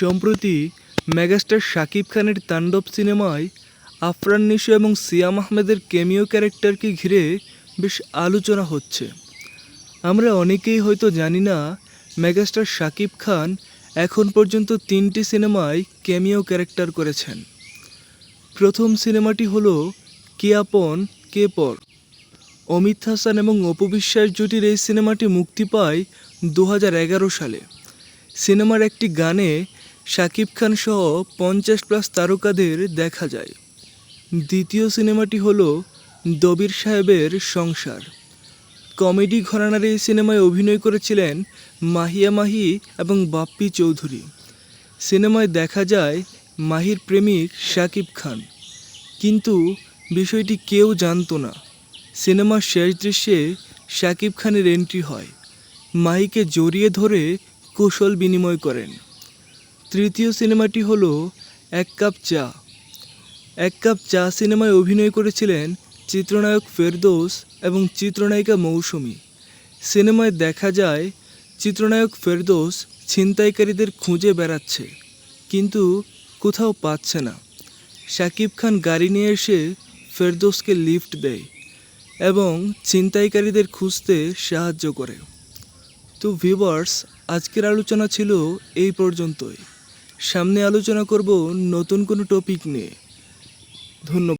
সম্প্রতি মেগাস্টার শাকিব খানের তাণ্ডব সিনেমায় আফরান নিশো এবং সিয়াম আহমেদের কেমিও ক্যারেক্টারকে ঘিরে বেশ আলোচনা হচ্ছে। আমরা অনেকেই হয়তো জানি না, মেগাস্টার শাকিব খান এখন পর্যন্ত তিনটি সিনেমায় ক্যামিও ক্যারেক্টার করেছেন। প্রথম সিনেমাটি হলো কে আপন, কে পর। অমিত হাসান এবং অপবিশ্বাস জুটির এই সিনেমাটি মুক্তি পায় দু হাজার এগারো সালে। সিনেমার একটি গানে শাকিব খান সহ পঞ্চাশ প্লাস তারকাদের দেখা যায়। দ্বিতীয় সিনেমাটি হল দবির সাহেবের সংসার। কমেডি ঘরানার এই সিনেমায় অভিনয় করেছিলেন মাহিয়া মাহি এবং বাপ্পি চৌধুরী। সিনেমায় দেখা যায় মাহির প্রেমিক শাকিব খান। কিন্তু বিষয়টি কেউ জানতো না। সিনেমার শেষ দৃশ্যে শাকিব খানের এন্ট্রি হয়। মাহিকে জড়িয়ে ধরে কৌশল বিনিময় করেন। তৃতীয় সিনেমাটি হল এক কাপ চা। এক কাপ চা সিনেমায় অভিনয় করেছিলেন চিত্রনায়ক ফেরদৌস এবং চিত্রনায়িকা মৌসুমী। সিনেমায় দেখা যায়, চিত্রনায়ক ফেরদৌস ছিনতাইকারীদের খুঁজে বেড়াচ্ছে, কিন্তু কোথাও পাচ্ছে না। শাকিব খান গাড়ি নিয়ে এসে ফেরদৌসকে লিফট দেয় এবং ছিনতাইকারীদের খুঁজতে সাহায্য করে। তো ভিউয়ার্স, আজকের আলোচনা ছিল এই পর্যন্তই। সামনে আলোচনা করব নতুন কোনো টপিক নিয়ে। ধন্যবাদ।